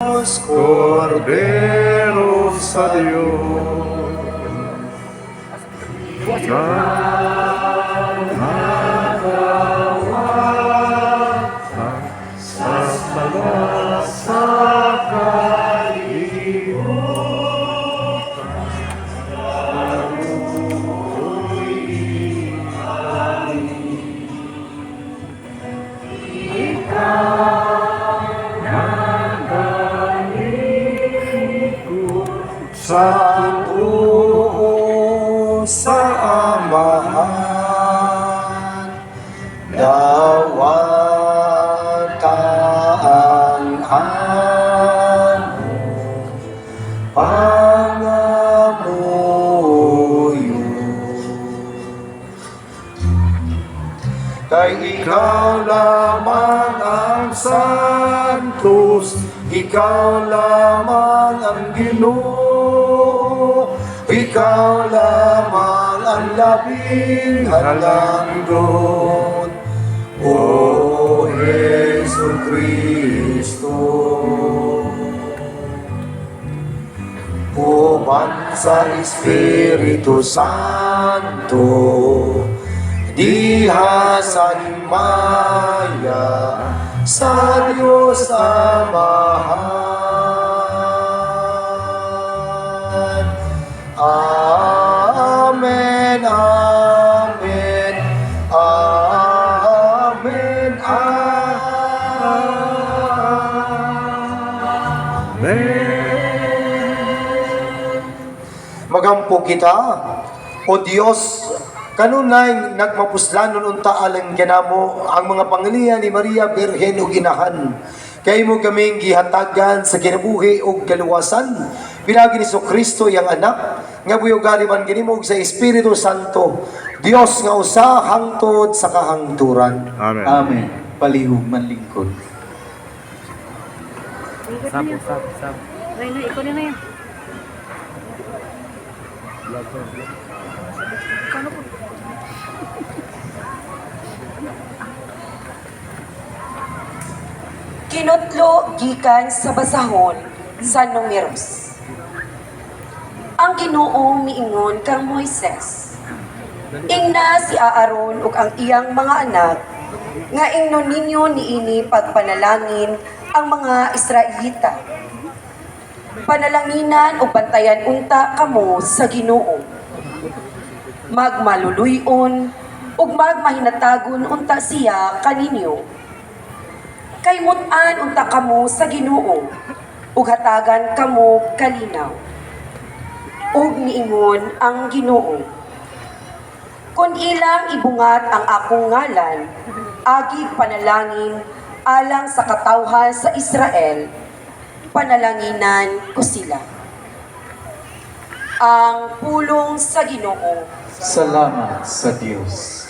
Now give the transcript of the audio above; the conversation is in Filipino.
Diyos, Cordero sa Diyos. Sa sala sa sa tuo sa amahan dawataan amo pangamuyo kay ikaw lamang ang santos ikaw lamang ang Ginoo ikaw lamang ang labing halangdon O Jesu Kristo. Uban sa Espiritu Santo Diha sa himaya sa Diyos Amahan Amen. Magampo kita, o Diyos, kanunay nagmapuslanon unta alang ganamo ang mga pangilihan ni Maria Birhen o Ginahan. Kay mo kaming gihatagan sa kinabuhi o kaluwasan, pinagi ni so Kristo yang anak, nga buyog man ginimog sa Espiritu Santo, Dios nga usa hangtod sa kahangturan. Amen. Amen. Palihog man lingkod. Na yun. Reyna, ikot na yun. Kano po? Kinutlo gikan sa basahon sa numeros. Ang Ginoo miingon kang Moises. Ingna si Aaron ug ang iyang mga anak nga ingnon ninyo niini pagpanalangin ang mga Israelita. Panalanginan ug bantayan unta kamo sa Ginoo. Magmaluluyon ug magmahinatagon unta siya kaninyo kay mutan unta kamo sa Ginoo ug hatagan kamo kalinaw ug niingon ang Ginoo kun ilang ibungat ang akong ngalan agi panalangin alang sa katawhan sa Israel panalanginan ko sila ang pulong sa Ginoo Salamat sa Diyos.